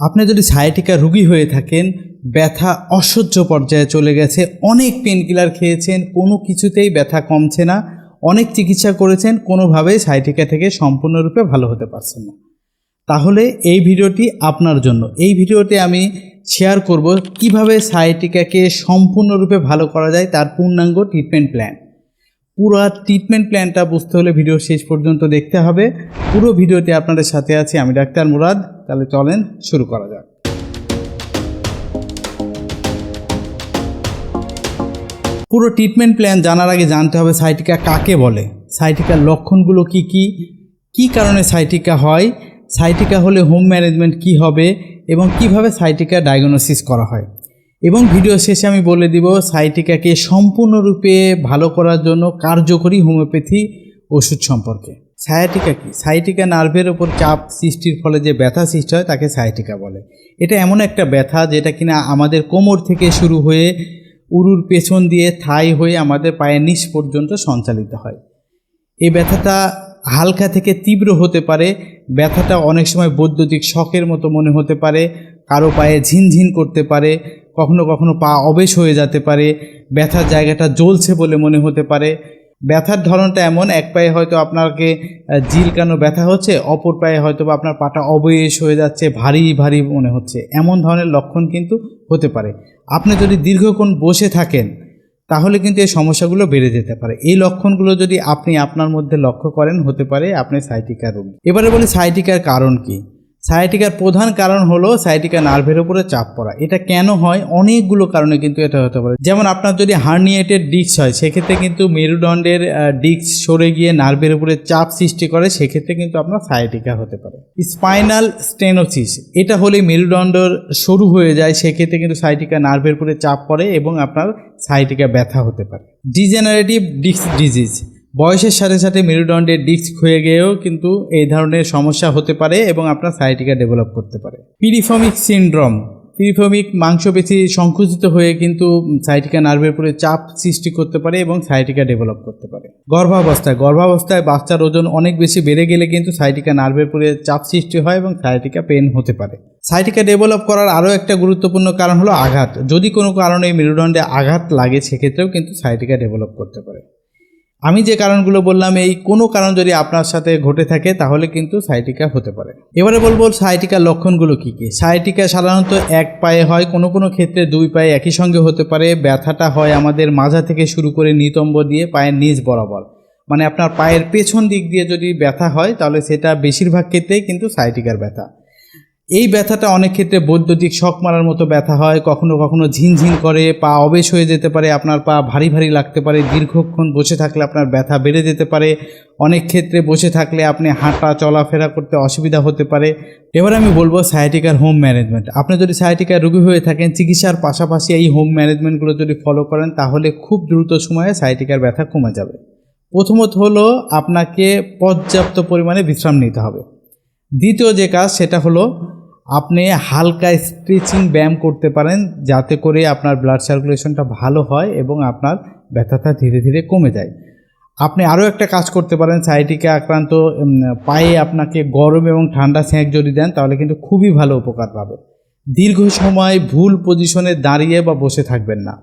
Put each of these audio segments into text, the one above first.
আপনি যদি সায়াটিকা রুগী হয়ে থাকেন, ব্যথা অসহ্য পর্যায়ে চলে গেছে, অনেক পেন কিলার খেয়েছেন, কোনো কিছুতেই ব্যথা কমছে না, অনেক চিকিৎসা করেছেন, কোনোভাবেই সায়াটিকা থেকে সম্পূর্ণরূপে ভালো হতে পারছেন না। তাহলে এই ভিডিওটি আপনার জন্য। এই ভিডিওতে আমি শেয়ার করব কীভাবে সায়াটিকাকে সম্পূর্ণরূপে ভালো করা যায়, তার পূর্ণাঙ্গ ট্রিটমেন্ট প্ল্যান পুরো ট্রিটমেন্ট প্ল্যানটা বুঝতে হলে ভিডিও শেষ পর্যন্ত দেখতে হবে। পুরো ভিডিওতে আপনাদের সাথে আছি আমি ডাক্তার মুরাদ। তাহলে চলেন শুরু করা যাক। পুরো ট্রিটমেন্ট প্ল্যান জানার আগে জানতে হবে সাইটিকা কাকে বলে? সাইটিকার লক্ষণগুলো কি কি? কি কারণে সাইটিকা হয়? সাইটিকা হলে হোম ম্যানেজমেন্ট কি হবে? এবং কীভাবে সাইটিকা ডায়াগনোসিস করা হয়? এবং ভিডিও শেষে আমি বলে দিব, সাইটিকাকে সম্পূর্ণরূপে ভালো করার জন্য কার্যকরী হোমিওপ্যাথি ওষুধ সম্পর্কে। সায়াটিকা কি? সাইটিকা নার্ভের ওপর চাপ সৃষ্টির ফলে যে ব্যথা সৃষ্টি হয় তাকে সায়াটিকা বলে। এটা এমন একটা ব্যথা যেটা কিনা আমাদের কোমর থেকে শুরু হয়ে উরুর পেছন দিয়ে থাই হয়ে আমাদের পায়ের নিচ পর্যন্ত সঞ্চালিত হয়। এই ব্যথাটা হালকা থেকে তীব্র হতে পারে, ব্যথাটা অনেক সময় বৈদ্যুতিক শখের মতো মনে হতে পারে, কারও পায়ে ঝিনঝিন করতে পারে কখনো কখনো পা অবেশ হয়ে যেতে পারে, ব্যথার জায়গাটা জ্বলছে বলে মনে হতে পারে। ব্যথার ধরনটা এমন, এক পায়ে হয়তো আপনাকে জিলকানো ব্যথা হচ্ছে, অপর পায়ে হয়তো বা আপনার পাটা অবয়েশ হয়ে যাচ্ছে, ভারী ভারী মনে হচ্ছে। এমন ধরনের লক্ষণ কিন্তু হতে পারে। আপনি যদি দীর্ঘক্ষণ বসে থাকেন, তাহলে কিন্তু এই সমস্যাগুলো বেড়ে যেতে পারে। এই লক্ষণগুলো যদি আপনি আপনার মধ্যে লক্ষ্য করেন, হতে পারে আপনি সাইটিকা রোগী। এবারে বলি সাইটিকার কারণ কি? সায়াটিকার প্রধান কারণ হলো সায়াটিকা নার্ভের উপরে চাপ পড়া। এটা কেন হয়? অনেকগুলো কারণে কিন্তু এটা হতে পারে। যেমন আপনার যদি হার্নিয়েটেড ডিস্ক হয়, সেক্ষেত্রে কিন্তু মেরুদণ্ডের ডিস্ক সরে গিয়ে নার্ভের উপরে চাপ সৃষ্টি করে, সেক্ষেত্রে কিন্তু আপনার সায়াটিকা হতে পারে। স্পাইনাল স্টেনোসিস এটা হলে মেরুদণ্ডর সরু হয়ে যায়, সেক্ষেত্রে কিন্তু সাইটিকা নার্ভের উপরে চাপ পড়ে এবং আপনার সাইটিকা ব্যথা হতে পারে। ডিজেনারেটিভ ডিস্ক ডিজিজ বয়সের সাথে সাথে মেরুদণ্ডের ডিস্ক হয়ে গিয়েও কিন্তু এই ধরনের সমস্যা হতে পারে এবং আপনার সাইটিকা ডেভেলপ করতে পারে। পিরিফমিক সিনড্রোম পিরিফমিক মাংসপেশি সংকুচিত হয়ে কিন্তু সাইটিকা নার্ভের উপরে চাপ সৃষ্টি করতে পারে এবং সাইটিকা ডেভেলপ করতে পারে। গর্ভাবস্থায় গর্ভাবস্থায় বাচ্চার ওজন অনেক বেশি বেড়ে গেলে কিন্তু সাইটিকা নার্ভের উপরে চাপ সৃষ্টি হয় এবং সাইটিকা পেন হতে পারে। সাইটিকা ডেভেলপ করার আরও একটা গুরুত্বপূর্ণ কারণ হলো আঘাত। যদি কোনো কারণে মেরুদণ্ডে আঘাত লাগে, সেক্ষেত্রেও কিন্তু সাইটিকা ডেভেলপ করতে পারে। আমি যে কারণগুলো বললাম, এই কোনো কারণ যদি আপনার সাথে ঘটে থাকে, তাহলে কিন্তু সাইটিকা হতে পারে। এবারে বলব সাইটিকার লক্ষণগুলো কী কী? সাইটিকা সাধারণত এক পায়ে হয়, কোনো কোনো ক্ষেত্রে দুই পায়ে একই সঙ্গে হতে পারে। ব্যথাটা হয় আমাদের মাঝা থেকে শুরু করে নিতম্ব দিয়ে পায়ের নিচ বরাবর। মানে আপনার পায়ের পেছন দিক দিয়ে যদি ব্যথা হয়, তাহলে সেটা বেশিরভাগ ক্ষেত্রেই কিন্তু সাইটিকার ব্যথা। এই ব্যথাটা অনেক ক্ষেত্রে বৈদ্যুতিক শখ মারার মতো ব্যথা হয়, কখনো কখনো ঝিনঝিন করে, পা অবেশ হয়ে যেতে পারে, আপনার পা ভারী ভারী লাগতে পারে, দীর্ঘক্ষণ বসে থাকলে আপনার ব্যথা বেড়ে যেতে পারে, অনেক ক্ষেত্রে বসে থাকলে আপনি হাঁটা চলাফেরা করতে অসুবিধা হতে পারে। এবার আমি বলব সায়াটিকার হোম ম্যানেজমেন্ট আপনি যদি সায়াটিকার রোগী হয়ে থাকেন, চিকিৎসার পাশাপাশি এই হোম ম্যানেজমেন্টগুলো যদি ফলো করেন, তাহলে খুব দ্রুত সময়ে সায়াটিকার ব্যথা কমে যাবে। প্রথমত হলো আপনাকে পর্যাপ্ত পরিমাণে বিশ্রাম নিতে হবে। দ্বিতীয় যে কাজ, সেটা হলো আপনি হালকা স্ট্রেচিং ব্যায়াম করতে পারেন যাতে করে আপনার ব্লাড সার্কুলেশনটা ভালো হয় এবং আপনার ব্যথাটা ধীরে ধীরে কমে যায়। আপনি আরও একটা কাজ করতে পারেন সাইটিকে আক্রান্ত পায়ে আপনাকে গরম এবং ঠান্ডা স্যাঁক যদি দেন, তাহলে কিন্তু খুবই ভালো উপকার পাবে। দীর্ঘ সময় ভুল পজিশনে দাঁড়িয়ে বা বসে থাকবেন না।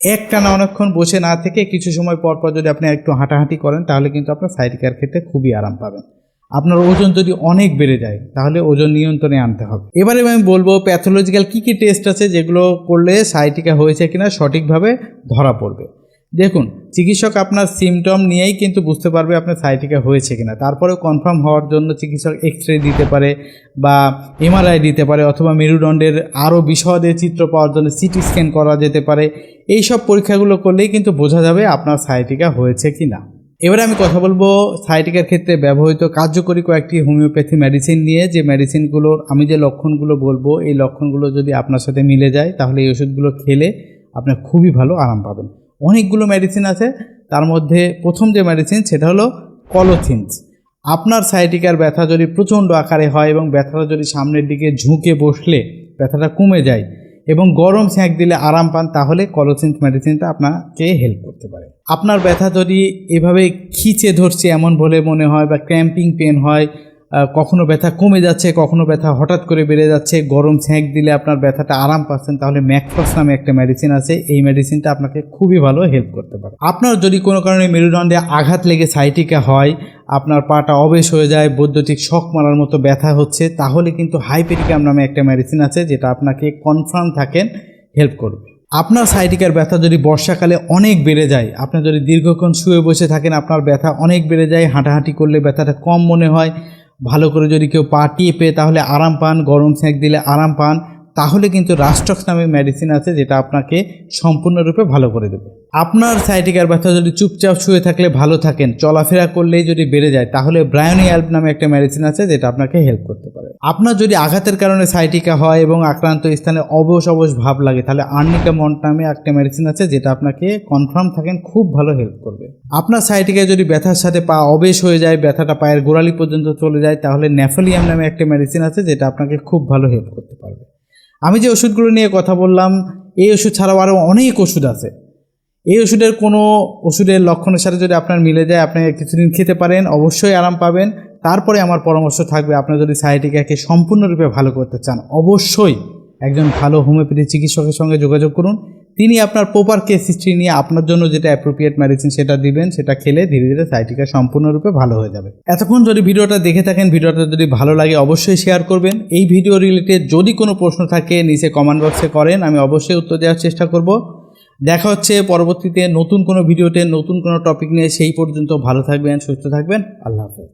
একটানা অনেকক্ষণ বসে না থেকে কিছু সময় পর পর যদি আপনি একটু হাঁটাহাঁটি করেন, তাহলে কিন্তু আপনার সাইটিকার ক্ষেত্রে খুবই আরাম পাবেন। আপনার ওজন যদি অনেক বেড়ে যায়, তাহলে ওজন নিয়ন্ত্রণে আনতে হবে। এবারে আমি বলব প্যাথোলজিক্যাল কী কী টেস্ট আছে যেগুলো করলে সাইটিকা হয়েছে কিনা সঠিকভাবে ধরা পড়বে। দেখুন, চিকিৎসক আপনার সিমটম নিয়েই কিন্তু বুঝতে পারবে আপনার সাইটিকা হয়েছে কিনা। তারপরেও কনফার্ম হওয়ার জন্য চিকিৎসক এক্স রে দিতে পারে বা এমআরআই দিতে পারে অথবা মেরুদণ্ডের আরও বিশদে চিত্র পাওয়ার জন্য সিটি স্ক্যান করা যেতে পারে। এই সব পরীক্ষাগুলো করলেই কিন্তু বোঝা যাবে আপনার সাইটিকা হয়েছে কি না এবারে আমি কথা বলব সাইটিকার ক্ষেত্রে ব্যবহৃত কার্যকরী কয়েকটি হোমিওপ্যাথি মেডিসিন নিয়ে। যে মেডিসিনগুলোর আমি যে লক্ষণগুলো বলব, এই লক্ষণগুলো যদি আপনার সাথে মিলে যায়, তাহলে এই ওষুধগুলো খেলে আপনার খুবই ভালো আরাম পাবেন। অনেকগুলো মেডিসিন আছে, তার মধ্যে প্রথম যে মেডিসিন সেটা হলো কলোথিনস আপনার সাইটিকার ব্যথা যদি প্রচণ্ড আকারে হয় এবং ব্যথাটা যদি সামনের দিকে ঝুঁকে বসলে, ব্যথাটা কমে যায় এবং গরম স্যাঁক দিলে আরাম পান, তাহলে কলোসিন্স মেডিসিনটা আপনাকে হেল্প করতে পারে। আপনার ব্যথা যদি এভাবে খিচে ধরছে এমন বলে মনে হয় বা ক্র্যাম্পিং পেন হয় কখনো ব্যথা কমে যাচ্ছে, কখনো ব্যথা হঠাৎ করে বেড়ে যাচ্ছে, গরম ছ্যাঁক দিলে আপনার ব্যথাটা আরাম পাচ্ছেন, তাহলে ম্যাকফস নামে একটা মেডিসিন আছে, এই মেডিসিনটা আপনাকে খুবই ভালো হেল্প করতে পারে। আপনার যদি কোনো কারণে মেরুদণ্ডে আঘাত লেগে সাইটিকা হয়, আপনার পাটা অবেশ হয়ে যায়, বৈদ্যুতিক শখ মারার মতো ব্যথা হচ্ছে, তাহলে কিন্তু হাইপেরিকাম নামে একটা মেডিসিন আছে, যেটা আপনাকে কনফার্ম থাকেন হেল্প করবে। আপনার সাইটিকার ব্যথা যদি বর্ষাকালে অনেক বেড়ে যায়, আপনি যদি দীর্ঘক্ষণ শুয়ে বসে থাকেন, আপনার ব্যথা অনেক বেড়ে যায়, হাঁটাহাঁটি করলে ব্যথাটা কম মনে হয় ভালো করে যদি কেউ পা টিপে তাহলে আরাম পান গরম সেঁক দিলে আরাম পান। তাহলে কিন্তু রাস্টক্স নামে মেডিসিন আছে যেটা আপনাকে সম্পূর্ণরূপে ভালো করে দেবে। আপনার সাইটিকার ব্যথা যদি চুপচাপ শুয়ে থাকলে ভালো থাকেন, চলাফেরা করলেই যদি বেড়ে যায়, তাহলে ব্রায়নি অ্যাল্প নামে একটা মেডিসিন আছে যেটা আপনাকে হেল্প করতে পারে। আপনার যদি আঘাতের কারণে সাইটিকা হয় এবং আক্রান্ত স্থানে অবশ অবশ ভাব লাগে, তাহলে আর্নিকা মন্ট নামে একটা মেডিসিন আছে যেটা আপনাকে কনফার্ম থাকেন, খুব ভালো হেল্প করবে। আপনার সাইটিকায় যদি ব্যথার সাথে পা অবেশ হয়ে যায়, ব্যথাটা পায়ের গোড়ালি পর্যন্ত চলে যায়, তাহলে ন্যাফোলিয়াম নামে একটা মেডিসিন আছে যেটা আপনাকে খুব ভালো হেল্প করতে পারবে। আমি যে ওষুধগুলো নিয়ে কথা বললাম, এই ওষুধ ছাড়াও আরও অনেক ওষুধ আছে। এই ওষুধের কোনো ওষুধের লক্ষণের সাথে যদি আপনার মিলে যায়, আপনি কিছুদিন খেতে পারেন, অবশ্যই আরাম পাবেন। তারপরে আমার পরামর্শ থাকবে, আপনি যদি সাইটিকাকে সম্পূর্ণরূপে ভালো করতে চান, অবশ্যই একজন ভালো হোমিওপ্যাথি চিকিৎসকের সঙ্গে যোগাযোগ করুন। তিনি আপনার প্রপার কেস হিস্ট্রি নিয়ে আপনার জন্য যেটা অ্যাপ্রোপ্রিয়েট মেডিসিন সেটা দিবেন, সেটা খেলে ধীরে ধীরে সাইটিকা সম্পূর্ণরূপে ভালো হয়ে যাবে। এতক্ষণ যদি ভিডিওটা দেখে থাকেন, ভিডিওটা যদি ভালো লাগে অবশ্যই শেয়ার করবেন। এই ভিডিও রিলেটেড যদি কোনো প্রশ্ন থাকে, নিচে কমেন্ট বক্সে করেন, আমি অবশ্যই উত্তর দেওয়ার চেষ্টা করব। দেখা হচ্ছে পরবর্তীতে নতুন কোনো ভিডিওতে নতুন কোনো টপিক নিয়ে, সেই পর্যন্ত ভালো থাকবেন, সুস্থ থাকবেন, আল্লাহ হাফেজ।